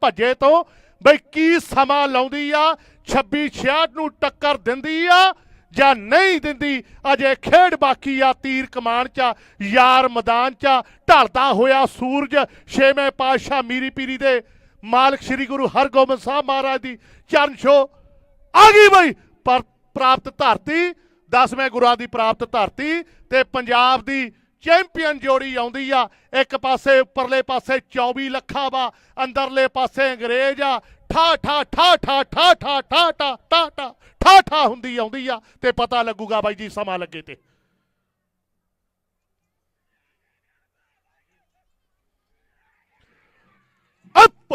ਭੱਜੇ ਤੋਂ ਬਈ ਕੀ ਸਮਾਂ ਲਾਉਂਦੀ ਆ? 26 66 ਨੂੰ ਟੱਕਰ ਦਿੰਦੀ ਆ ਜਾਂ ਨਹੀਂ ਦਿੰਦੀ? ਅਜੇ ਖੇਡ ਬਾਕੀ ਆ ਤੀਰ ਕਮਾਨ ਚ, ਯਾਰ ਮੈਦਾਨ ਚ, ਢਲਦਾ ਹੋਇਆ ਸੂਰਜ, ਛੇਵੇਂ ਪਾਤਸ਼ਾਹ ਮੀਰੀ ਪੀਰੀ ਦੇ ਮਾਲਕ ਸ੍ਰੀ ਗੁਰੂ ਹਰਗੋਬਿੰਦ ਸਾਹਿਬ ਮਹਾਰਾਜ ਦੀ ਚਰਨ ਛੋ ਆ ਗਈ ਬਈ। ਪਰ ਪ੍ਰਾਪਤ ਧਰਤੀ, ਦਸਵੇਂ ਗੁਰਾਂ ਦੀ ਪ੍ਰਾਪਤ ਧਰਤੀ ਤੇ ਪੰਜਾਬ ਦੀ ਚੈਂਪੀਅਨ ਜੋੜੀ ਆਉਂਦੀ ਆ ਇੱਕ ਪਾਸੇ ਉੱਪਰਲੇ ਪਾਸੇ 24 ਲੱਖਾਂ ਵਾ ਅੰਦਰਲੇ ਪਾਸੇ ਅੰਗਰੇਜ਼ ਆ ਠਾ ਠਾ ਠਾ ਠਾ ਠਾ ਠਾ ਠਾ ਠਾ ਠਾ ਠਾ ਠਾ ਠਾ ਹੁੰਦੀ ਆਉਂਦੀ ਆ ਤੇ ਪਤਾ ਲੱਗੂਗਾ ਬਾਈ ਜੀ ਸਮਾਂ ਲੱਗੇ ਤੇ ਅੱਪ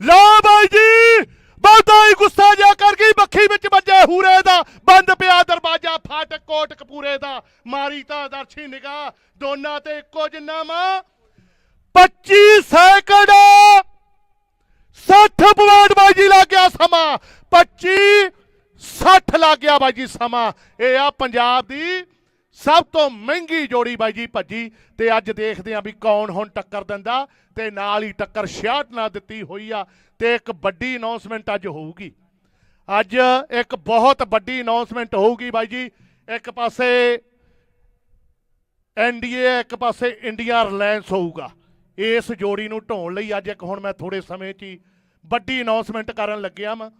ਲਾ ਬਾਈ ਜੀ ਬਹੁਤਾ ਹੀ ਗੁੱਸਾ ਜਾ ਕਰ ਗਈ ਮੱਖੀ ਵਿੱਚ ਵੱਜੇ ਹੂਰੇ ਦਾ ਬੰਦ ਪਿਆ ਦਰਵਾਜ਼ਾ ਫਾਟਕ ਕੋਟ ਕਪੂਰੇ ਦਾ, ਮਾਰੀ ਤਾਂ ਦਰਸ਼ੀ ਨਿਗਾਹ, ਦੋਨਾਂ ਤੇ ਇੱਕੋ ਜਿੰਨਾ ਮਾ 25 ਸੈਕਿੰਡ। 60 ਪੁਆਇੰਟ ਬਾਈ ਲੱਗ ਗਿਆ ਸਮਾਂ। 25 60 ਲੱਗ ਗਿਆ ਬਾਈ ਜੀ ਸਮਾਂ। ਇਹ ਆ ਪੰਜਾਬ ਦੀ ਸਭ ਤੋਂ ਮਹਿੰਗੀ ਜੋੜੀ ਬਾਈ ਜੀ ਭੱਜੀ। ਤੇ ਅੱਜ ਦੇਖਦੇ ਆਂ ਵੀ ਕੌਣ ਹੁਣ ਟੱਕਰ ਦਿੰਦਾ। ਤੇ ਨਾਲ ਹੀ ਟੱਕਰ 66 ਨਾਲ ਦਿੱਤੀ ਹੋਈ ਆ। ਤੇ ਇੱਕ ਵੱਡੀ ਅਨਾਉਂਸਮੈਂਟ ਅੱਜ ਹੋਊਗੀ। ਅੱਜ ਇੱਕ ਬਹੁਤ ਵੱਡੀ ਅਨਾਉਂਸਮੈਂਟ ਹੋਊਗੀ ਬਾਈ ਜੀ। ਇੱਕ ਪਾਸੇ ਐਨਡੀਏ ਇੱਕ ਪਾਸੇ ਇੰਡੀਆ ਰਿਲਾਇੰਸ ਹੋਊਗਾ। ਇਸ ਜੋੜੀ ਨੂੰ ਢੋਣ ਲਈ ਅੱਜ ਇੱਕ ਹੁਣ ਮੈਂ ਥੋੜੇ ਸਮੇਂ 'ਚ ਹੀ ਵੱਡੀ ਅਨਾਉਂਸਮੈਂਟ ਕਰਨ ਲੱਗਿਆ ਵਾਂ।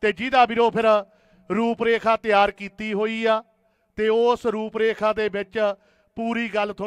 ਤੇ ਜਿਹਦਾ ਵੀਰੋ ਫਿਰ ਰੂਪਰੇਖਾ ਤਿਆਰ ਕੀਤੀ ਹੋਈ ਆ। ਤੇ ਉਸ ਰੂਪਰੇਖਾ ਦੇ ਵਿੱਚ ਪੂਰੀ ਗੱਲ ਤੁਹਾਨੂੰ